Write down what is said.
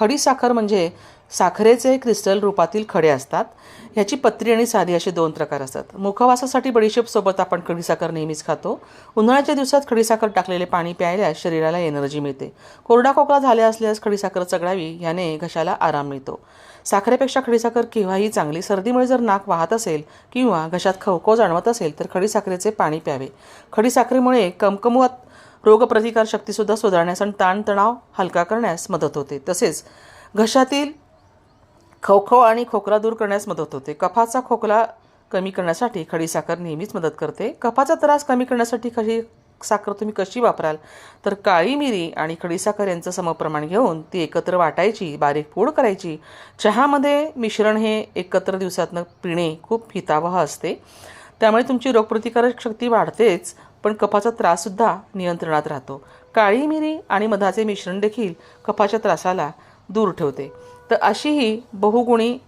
खडी साखर म्हणजे साखरेचे क्रिस्टल रूपातील खडे असतात. ह्याची पत्री आणि साधी असे दोन प्रकार असतात. मुखवासासाठी बडीशेपसोबत आपण खडीसाखर नेहमीच खातो. उन्हाळ्याच्या दिवसात खडीसाखर टाकलेले पाणी प्यायल्यास शरीराला एनर्जी मिळते. कोरडा खोकला झाल्या असल्यास खडीसाखर चगळावी याने घशाला आराम मिळतो. साखरेपेक्षा खडीसाखर केव्हाही चांगली. सर्दीमुळे जर नाक वाहत असेल किंवा घशात खवखव जाणवत असेल तर खडीसाखरेचे पाणी प्यावे. खडीसाखरेमुळे कमकमवत रोगप्रतिकार शक्तीसुद्धा सुधारण्यास आणि ताणतणाव हलका करण्यास मदत होते. तसेच घशातील खवखव आणि खोकला दूर करण्यास मदत होते. कफाचा खोकला कमी करण्यासाठी खडीसाखर नेहमीच मदत करते. कफाचा त्रास कमी करण्यासाठी खडी साखर तुम्ही कशी वापराल? तर काळी मिरी आणि खडीसाखर यांचं समप्रमाण घेऊन ती एकत्र वाटायची बारीक पूड करायची. चहामध्ये मिश्रण हे एकत्र दिवसातनं पिणे खूप हितावह असते. त्यामुळे तुमची रोगप्रतिकारक शक्ती वाढतेच. पण कफाचा त्राससुद्धा नियंत्रणात राहतो. काळी मिरी आणि मधाचे मिश्रण देखील कफाच्या त्रासाला दूर ठेवते. तर अशी ही बहुगुणी